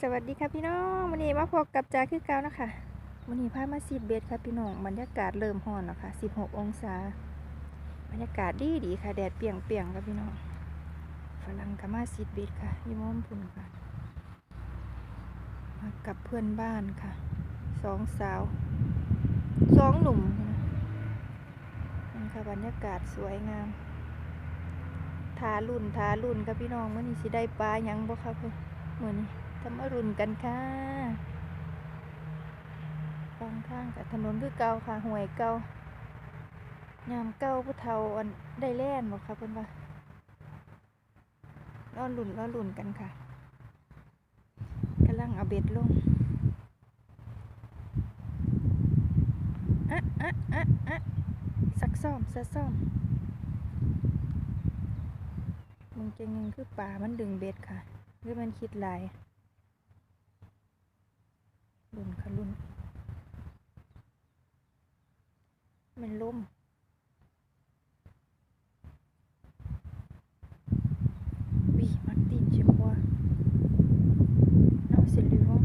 สวัสดีค่ะพี่น้องวันนี้มาพบกับจ่าคือเก่านะคะวันนี้พามาซีดเบสค่ะพี่น้องบรรยากาศเริ่มร้อนแล้วค่ะ16 องศา บรรยากาศดีดีค่ะแดดเปรียงค่ะพี่น้องฝรั่งก็มาซีดเบสค่ะยี่ม้อมพุ่นค่ะ มากับเพื่อนบ้านค่ะสองสาวสองหนุ่มนะนี่ค่ะบรรยากาศสวยงามทารุ่นทารุ่นกับพี่น้องมื่อนี้สิได้ปลายังบ่ครับเพิ่นมื่อนี้ ทำมรุนกันค่ะฟังข้างกับถนนคือเก่าค่ะห่วยเก่ายามเก่าผู้เฒ่าอันได้แล่นบ่ครับเพิ่นว่ารอรุ่นรอรุ่นกันค่ะกำลังเอาเบ็ดลงอะอะอะอะสักซ่อมสักซ่อมมึงจะยังคือป่ามันดึงเบ็ดค่ะหรือมันคิดลาย ลุ่นค่ะลุ่น มันล่มวิมาร์ติน je crois non c'est le vent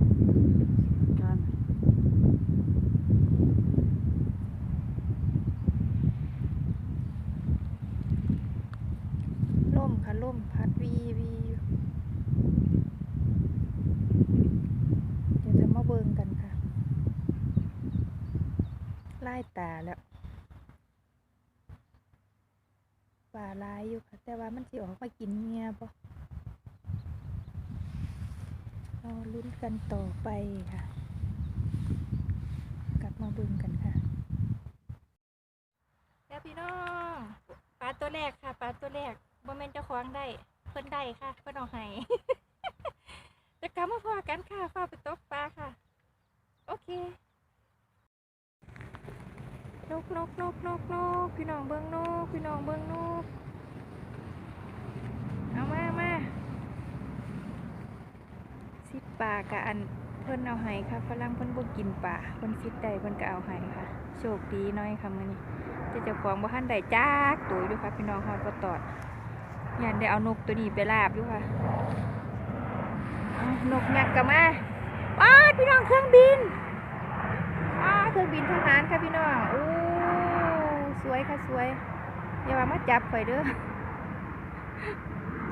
ล่มค่ะล่มพัดวีวีอยู่เดี๋ยวจะมาเบิงกันค่ะ ไล่ตาแล้วป่าลายอยู่ค่ะ แต่ว่ามันสิออกมากินเงียบ่เราลุ้นกันต่อไปค่ะ กลับมาบิงกันค่ะ แล้วพี่น้องปลาตัวแรกค่ะปลาตัวแรกบ่แม่นเจ้าของได้เพิ่นได้ค่ะเพิ่นเอาให้จะกลับมาพอกันค่ะฟ้าไปตกปลาค่ะ โอเค นกนกนกนกนกพี่น้องเบิ้งนกพี่น้องเบิ้งนกเอามามาสิดปลากับอันเพิ่นเอาให้ค่ะฝรั่งเพิ่นบ่กินปลาเพิ่นคิดได้เพิ่นก็เอาให้ค่ะ โชคดีน้อยค่ะมื้อนี้แต่เจ้าของบ่ทันได้จักตัวอยู่ค่ะพี่น้องฮอดบ่ตอดยันได้เอานกตัวนี้ไปลาบอยู่ค่ะนกยักษ์ก็มาป้าพี่น้องเครื่องบินอ่าเครื่องบินทหารค่ะพี่น้องโอ้ วยค่ะสวย อย่าว่ามาจับข่อยเด้อ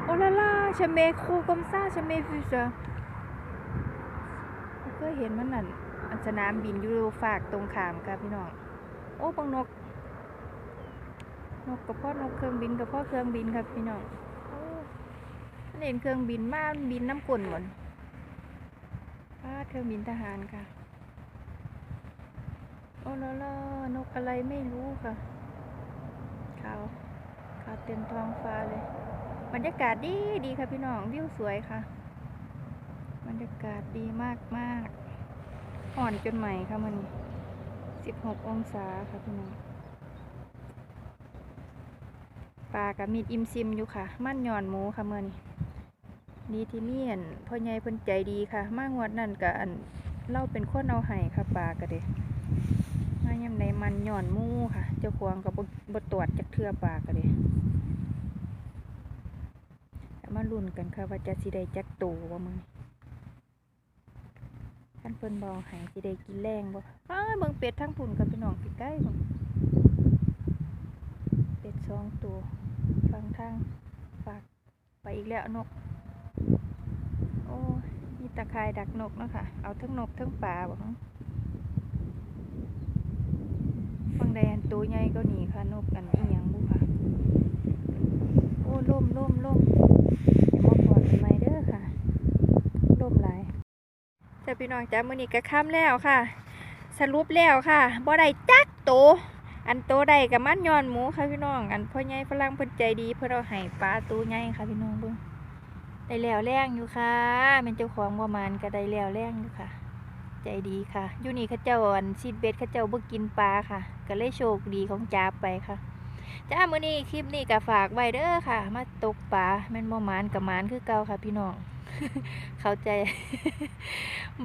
โอ้ละล่าชเมโคกอมซ่าชเมฟิเซอร์เคยเห็นมันนั่นอันสนามบินยู่ฝากตรงขามค่ะพี่น้อง โอ้บังนก นกกับพ่อนกเครื่องบินกับพ่อเครื่องบินครับพี่น้องอันเห็นเครื่องบินมาบินน้ำกลนหมดป้าเครื่องบินทหารค่ะ โอ้ละล่านกอะไรไม่รู้ค่ะ เต็มท้องฟ้าเลย บรรยากาศดีดีค่ะพี่น้องวิวสวยค่ะ บรรยากาศดีมากมากอ่อนจนใหม่ค่ะมันสิบหกองศาค่ะพี่น้องปลากับมีดอิมซิมอยู่ค่ะ มั่นย่อนหมูค่ะเมื่อนี้ดีที่นี่อันพ่อใหญ่เพิ่นใจดีค่ะ มางวดนั่นกับอันเล่าเป็นคนเอาให้ค่ะปลากระเดมายำในมันหย่อนมูค่ะ เจ้าควงกับบตรวจจากเทือปากกันเลยมาลุ้นกันค่ะว่าจะสิได้จักตูว่ามึงท่านเพิ่นบอกให้สิได้กินแรงบ่อ้ายเบิ่งเป็ดทั้งพุ่นกับพี่น้องใกล้ๆเบิ่งเป็ดสองตัวฟังทางฝากไปอีกแล้วนก โอ้ยมีตะข่ายดักนกเนาะค่ะ เอาทั้งนกทั้งปลาบ่ฮะ บางแดน ตัวใหญ่ก็หนีค่ะนกกันอีหยังบุค่ะ โอ้ล่มล่มล่มมาปอดทำไมเด้อค่ะล่มหลายแต่พี่น้องจ้ามือนี้ก็ค่ำแล้วค่ะ สรุปแล้วค่ะบ่ได้จักโตอันโตใดกับมันย้อนหมูค่ะพี่น้อง อันพ่อใหญ่ฝรั่งเพิ่นใจดีเพิ่นเอาให้ปลาตัวใหญ่ค่ะพี่น้องเบิ่งได้แล้วแรงอยู่ค่ะม่นเจ้าของบ่มานก็ได้แล้วแรงอยู่ค่ะ ใจดีค่ะอยู่นี่ข้าเจ้าอันซีดเบ็ดข้าเจ้าบ่กินปลาค่ะ ก็เลยโชคดีของจ้าไปค่ะจ้ามื้อนี้คลิปนี้ก็ฝากไว้เด้อค่ะ มาตกปลาแม่นบ่หมานกับหมานคือเก่าค่ะพี่น้อง เข้าใจ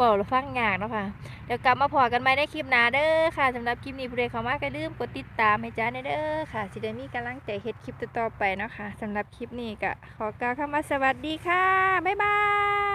บอกแล้วฟังยากเนาะค่ะ เดี๋ยวกลับมาพอกันใหม่ในคลิปหน้าเด้อค่ะสำหรับคลิปนี้ผู้ใดเข้ามาก็ลืมกดติดตามให้จ้าเด้อค่ะสิได้มีกำลังใจเฮ็ดคลิปต่อไปเนาะค่ะสำหรับคลิปนี้ก็ขอกล่าวคำว่าสวัสดีค่ะ บ๊ายบาย